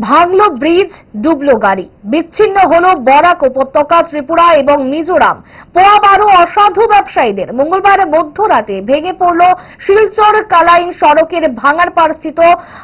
ভাঙল ব্রিজ ডুবলো গাড়ি। বিচ্ছিন্ন হল বরাক উপত্যকা ত্রিপুরা এবং মিজোরাম। পোয়া বারো অসাধু ব্যবসায়ীদের মঙ্গলবার মধ্যরাতে ভেঙে পড়ল শিলচর কালাইন সড়কের ভাঙারপাড় স্থিত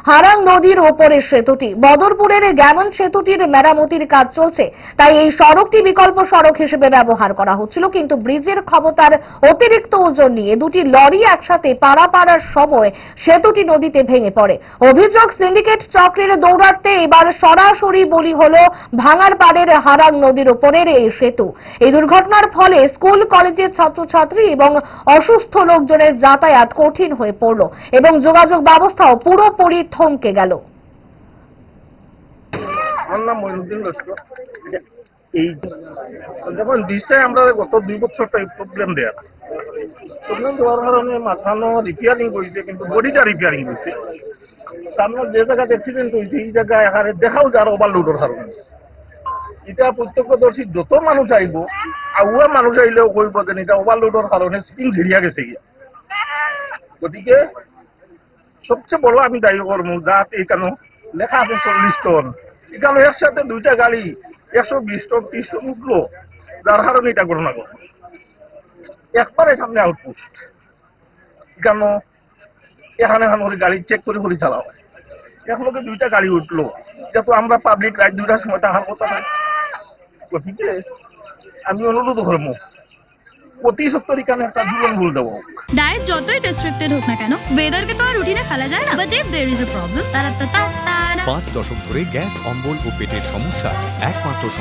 হারাং নদীর ওপরের সেতুটি। বদরপুরের গ্যামন সেতুটির মেরামতির কাজ চলছে। তাই এই সড়কটি বিকল্প সড়ক হিসেবে ব্যবহার করা হচ্ছিল, কিন্তু ব্রিজের ক্ষমতার অতিরিক্ত ওজন নিয়ে দুটি লরি একসাথে পারাপাড়ার সময় সেতুটি নদীতে ভেঙে পড়ে। অভিযোগ, সিন্ডিকেট চক্রের দৌরাত্মে এবার সরাসরি বলি হল ভাঙার পাড়ের হারাং নদীর ওপরের এই সেতু। এই দুর্ঘটনার ফলে স্কুল, কলেজের ছাত্রছাত্রী এবং অসুস্থ লোকজনের যাতায়াত কঠিন হয়ে পড়ল এবং যোগাযোগ ব্যবস্থাও পুরোপুরি থমকে গেল। দেখাও যার ওভারলোডের কারণে। এটা প্রত্যক্ষদর্শী যত মানুষ আইব আগুয়া মানুষ আইলেও কইব যে এটা ওভারলোডের কারণে স্পিন ছিড়িয়া গেছে গিয়া। গতিকে সবচেয়ে বড় আমি দায়ী করব যাত এখানে লেখা আছে চল্লিশ টন। এখানে একসাথে দুইটা গাড়ি, একশো বিশ টন ত্রিশ টন উঠল। যার কারণে এটা ঘটনা ঘটলো একবারে সামনে আউটপোস্ট এখানে এখানে এখানে করে গাড়ি চেক করে করে চালা হয় একলগে দুইটা গাড়ি উঠল। যেহেতু আমরা পাবলিক রাইড দুইটার সময় টাকার কথা গতিকে আমি অনুরোধ করব প্রতি সত্তর এখানে একটা জীবন ভুল দেবো। ডায়েট যতই রেস্ট্রিক্টেড হোক না কেন ওয়েদারকে তো আর রুটিনে ফেলা যায় না। But if there is a problem তারা তা তা পাঁচ দশক ধরে গ্যাস অম্বল ও পেটের সমস্যা একমাত্র